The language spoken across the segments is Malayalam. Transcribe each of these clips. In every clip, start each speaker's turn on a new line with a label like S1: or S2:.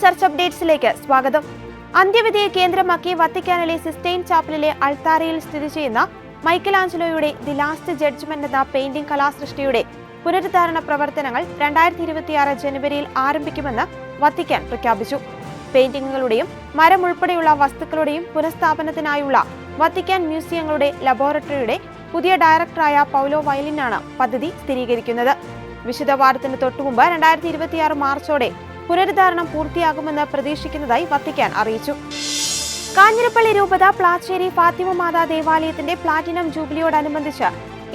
S1: ചർച്ച് അപ്ഡേറ്റ്സിലേക്ക് സ്വാഗതം. അന്ത്യവിധിയെ കേന്ദ്രമാക്കി വത്തിക്കാനിലെ സിസ്റ്റൈൻ ചാപ്പലിലെ അൾത്താരയിൽ സ്ഥിതി ചെയ്യുന്ന മൈക്കലാഞ്ചലോയുടെ ദി ലാസ്റ്റ് ജഡ്ജ്മെന്റ് എന്ന പെയിന്റിംഗ് കലാസൃഷ്ടിയുടെ പുനരുദ്ധാരണ പ്രവർത്തനങ്ങൾ രണ്ടായിരത്തി ഇരുപത്തിയാറ് ജനുവരിയിൽ ആരംഭിക്കുമെന്ന് വത്തിക്കാൻ പ്രഖ്യാപിച്ചു. പെയിന്റിങ്ങുകളുടെയും മരം ഉൾപ്പെടെയുള്ള വസ്തുക്കളുടെയും പുനഃസ്ഥാപനത്തിനായുള്ള വത്തിക്കാൻ മ്യൂസിയങ്ങളുടെ ലബോറട്ടറിയുടെ പുതിയ ഡയറക്ടറായ പൗലോ വയലിനാണ് പദ്ധതി സ്ഥിരീകരിക്കുന്നത്. വിശുദ്ധ തൊട്ടുമുമ്പ് രണ്ടായിരത്തി ഇരുപത്തിയാറ് മാർച്ചോടെ പുനരുദ്ധാരണം പൂർത്തിയാകുമെന്ന് പ്രതീക്ഷിക്കുന്നതായി വത്തിക്കാൻ അറിയിച്ചു. കാഞ്ഞിരപ്പള്ളി രൂപത പ്ലാച്ചേരി ഫാത്തിമ മാതാ ദേവാലയത്തിന്റെ പ്ലാറ്റിനം ജൂബിലിയോടനുബന്ധിച്ച്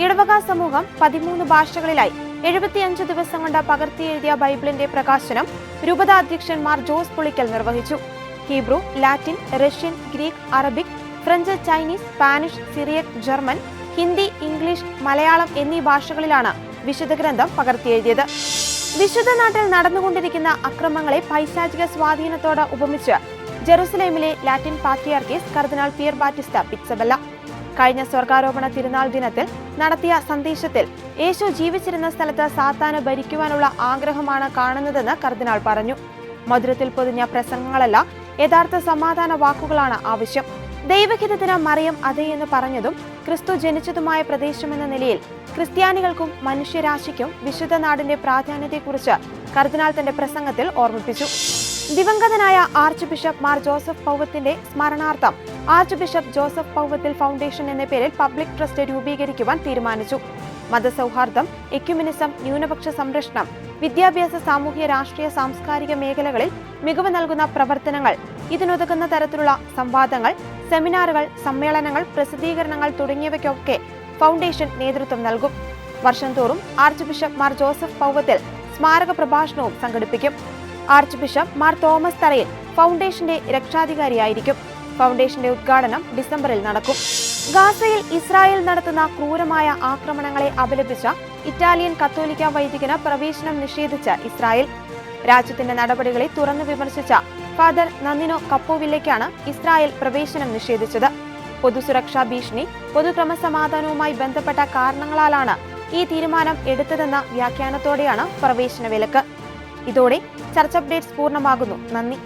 S1: ഇടവക സമൂഹം പതിമൂന്ന് ഭാഷകളിലായി എഴുപത്തിയഞ്ച് ദിവസം കൊണ്ട് പകർത്തിയെഴുതിയ ബൈബിളിന്റെ പ്രകാശനം രൂപത അധ്യക്ഷൻ മാർ ജോസ് പുളിക്കൽ നിർവഹിച്ചു. Hebrew Latin Russian Greek Arabic French Chinese Spanish Syriac German Hindi English Malayalam എന്നീ ഭാഷകളിലാണ് വിശുദ്ധ ഗ്രന്ഥം പകർത്തിയെഴുതിയത്. വിശുദ്ധ നാട്ടിൽ നടന്നുകൊണ്ടിരിക്കുന്ന അക്രമങ്ങളെ പൈശാചിക സ്വാധീനത്തോടെ ഉപമിച്ച് ജെറുസലേമിലെ ലാറ്റിൻ പാട്രിയാർക്കീസ് കർദിനാൾ പിയർ ബാറ്റിസ്റ്റ പിറ്റ്സബല്ല. കഴിഞ്ഞ സ്വർഗാരോപണ തിരുനാൾ ദിനത്തിൽ നടത്തിയ സന്ദേശത്തിൽ യേശു ജീവിച്ചിരുന്ന സ്ഥലത്ത് സാത്താന് ഭരിക്കുവാനുള്ള ആഗ്രഹമാണ് കാണുന്നതെന്ന് കർദിനാൾ പറഞ്ഞു. മധുരത്തിൽ പൊതിഞ്ഞ പ്രസംഗങ്ങളല്ല യഥാർത്ഥ സമാധാന വാക്കുകളാണ് ആവശ്യം. ദൈവഹിതത്തിന് മറിയം അതേ എന്ന് പറഞ്ഞതും ക്രിസ്തു ജനിച്ചതുമായ പ്രദേശമെന്ന നിലയിൽ ക്രിസ്ത്യാനികൾക്കും മനുഷ്യരാശിക്കും വിശുദ്ധ നാടിന്റെ പ്രാധാന്യത്തെക്കുറിച്ച് കർദിനാൾ തന്റെ പ്രസംഗത്തിൽ ഓർമ്മിപ്പിച്ചു. ദിവംഗതനായ ആർച്ച് ബിഷപ്പ് മാർ ജോസഫ് പൗവത്തിന്റെ സ്മരണാർത്ഥം archbishop Joseph Powathil foundation എന്ന പേരിൽ പബ്ലിക് ട്രസ്റ്റ് രൂപീകരിക്കുവാൻ തീരുമാനിച്ചു. മതസൗഹാർദ്ദം എക്യുമിനിസം ന്യൂനപക്ഷ സംരക്ഷണം വിദ്യാഭ്യാസ സാമൂഹ്യ രാഷ്ട്രീയ സാംസ്കാരിക മേഖലകളിൽ മികവ് നൽകുന്ന പ്രവർത്തനങ്ങൾ ഇതിനുതകുന്ന തരത്തിലുള്ള സംവാദങ്ങൾ സെമിനാറുകൾ സമ്മേളനങ്ങൾ പ്രസിദ്ധീകരണങ്ങൾ തുടങ്ങിയവയ്ക്കൊക്കെ ഫൗണ്ടേഷൻ നേതൃത്വം നൽകും. വർഷം തോറും archbishop Mar Joseph Powathil സ്മാരക പ്രഭാഷണവും സംഘടിപ്പിക്കും. ആർച്ച് ബിഷപ്പ് മാർ തോമസ് തറയിൽ ഫൗണ്ടേഷന്റെ രക്ഷാധികാരിയായിരിക്കും. ഫൗണ്ടേഷന്റെ ഉദ്ഘാടനം ഡിസംബറിൽ നടക്കും. ഗാസയിൽ ഇസ്രായേൽ നടത്തുന്ന ക്രൂരമായ ആക്രമണങ്ങളെ അപലപിച്ച ഇറ്റാലിയൻ കത്തോലിക്ക വൈദികന് പ്രവേശനം നിഷേധിച്ച ഇസ്രായേൽ. രാജ്യത്തിന്റെ നടപടികളെ തുറന്നു വിമർശിച്ച ഫാദർ നന്ദിനോ കപ്പോവില്ലയ്ക്കാണ് ഇസ്രായേൽ പ്രവേശനം നിഷേധിച്ചത്. പൊതുസുരക്ഷാ ഭീഷണി പൊതുക്രമസമാധാനവുമായി ബന്ധപ്പെട്ട കാരണങ്ങളാലാണ് ഈ തീരുമാനം എടുത്തതെന്ന വ്യാഖ്യാനത്തോടെയാണ് പ്രവേശന വിലക്ക് ഇതോടെ ചർച്ച അപ്ഡേറ്റ്സ് പൂർണമാകുന്നു. നന്ദി.